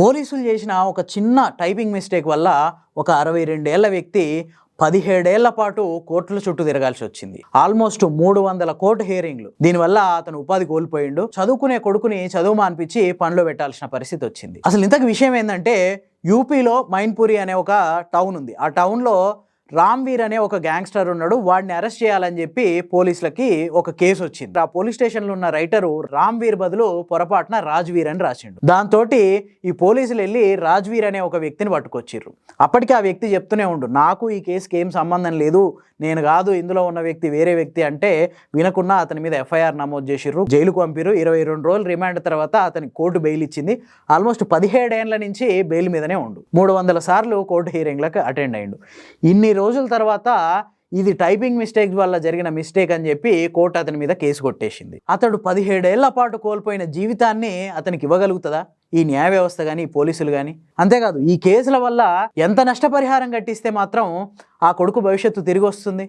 పోలీసులు చేసిన ఒక చిన్న టైపింగ్ మిస్టేక్ వల్ల ఒక అరవై రెండేళ్ళ వ్యక్తి పదిహేడేళ్ళ పాటు కోర్టుల చుట్టూ తిరగాల్సి వచ్చింది. ఆల్మోస్ట్ మూడు వందల కోర్టు హియరింగ్లు దీనివల్ల అతను ఉపాధి కోల్పోయిండు. చదువుకునే కొడుకుని చదువు మానిపించి పనిలో పెట్టాల్సిన పరిస్థితి వచ్చింది. అసలు ఇంతకు విషయం ఏంటంటే యూపీలో మైన్పూరి అనే ఒక టౌన్ ఉంది. ఆ టౌన్లో రామ్వీర్ అనే ఒక గ్యాంగ్స్టర్ ఉన్నాడు. వాడిని అరెస్ట్ చేయాలని చెప్పి పోలీసులకి ఒక కేసు వచ్చింది. ఆ పోలీస్ స్టేషన్లో ఉన్న రైటరు రామ్వీర్ బదులు పొరపాటున రాజ్వీర్ అని రాసిండు. దాంతో ఈ పోలీసులు వెళ్ళి రాజ్వీర్ అనే ఒక వ్యక్తిని పట్టుకొచ్చిర్రు. అప్పటికి ఆ వ్యక్తి చెప్తూనే ఉండు నాకు ఈ కేసుకి ఏం సంబంధం లేదు. నేను కాదు ఇందులో ఉన్న వ్యక్తి వేరే వ్యక్తి. అంటే వినకుండా అతని మీద ఎఫ్ఐఆర్ నమోదు చేసిర్రు. జైలుకు పంపిరు ఇరవై రెండు రోజులు రిమాండ్ తర్వాత అతని కోర్టు బెయిల్ ఇచ్చింది. ఆల్మోస్ట్ పదిహేడేళ్ళ నుంచి బెయిల్ మీదనే ఉండు. మూడు వందల సార్లు కోర్టు హియరింగ్లకు అటెండ్ అయ్యిండు ఇన్ని రోజుల తర్వాత ఇది టైపింగ్ మిస్టేక్ వల్ల జరిగిన మిస్టేక్ అని చెప్పి కోర్టు అతని మీద కేసు కొట్టేసింది. అతడు పదిహేడేళ్ళ పాటు కోల్పోయిన జీవితాన్ని అతనికి ఇవ్వగలుగుతుందా? ఈ న్యాయ వ్యవస్థ కానీ పోలీసులు కానీ అంతేకాదు ఈ కేసుల వల్ల ఎంత నష్టపరిహారం కట్టిస్తే మాత్రం ఆ కొడుకు భవిష్యత్తు తిరిగి వస్తుంది?